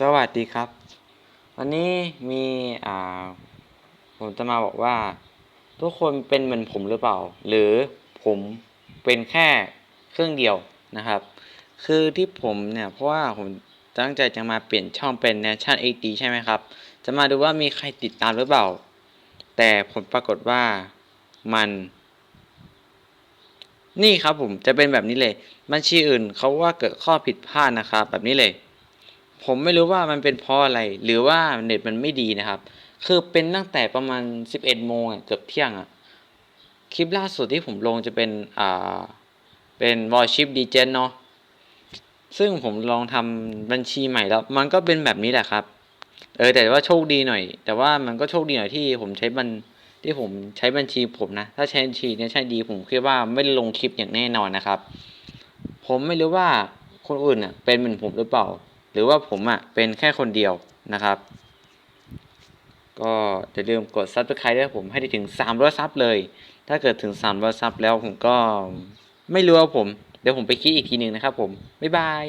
สวัสดีครับ วันนี้มีอ่าผมจะมาบอกว่า ทุกคนเป็นเหมือนผมหรือเปล่า หรือผมเป็นแค่เครื่องเดียวนะครับ คือที่ผมเนี่ย เพราะว่าผมตั้งใจจะมาเปลี่ยนช่องเป็น Nation 8D ใช่ไหมครับ จะมาดูว่ามีใครติดตามหรือเปล่า แต่ผลปรากฏว่ามัน นี่ครับผมจะเป็นแบบนี้เลย บัญชีอื่นเขาว่าเกิดข้อผิดพลาดนะครับ แบบนี้เลย ผมไม่รู้ว่ามันเป็นเพราะอะไร หรือว่าเน็ตมันไม่ดีนะครับ คือเป็นตั้งแต่ประมาณ 11โมงเกือบเที่ยงอะคลิปล่าสุดที่ผมลงจะเป็นอ่าเป็น Warship d g e n เนาะซึ่งผมลองทำบัญชีใหม่แล้ว มันก็เป็นแบบนี้แหละครับ เออแต่ว่าโชคดีหน่อย แต่ว่ามันก็โชคดีหน่อยที่ผมใช้บัญที่ผมใช้บัญชีผมนะ ถ้าใช้บัญชีเนี่ยใช่ดีผมคิดว่าไม่ได้ลงคลิปอย่างแน่นอนนะครับ ผมไม่รู้ว่าคนอื่นอะเป็นเหมือนผมหรือเปล่า หรือว่าผมอะเป็นแค่คนเดียวนะครับ ก็อย่าลืมกด subscribe ด้วยผมให้ได้ถึง 300ซับเลย ถ้าเกิดถึง 300ซับแล้วผมก็ไม่รู้ว่าผม เดี๋ยวผมไปคิดอีกทีหนึ่งนะครับผม บ๊ายบาย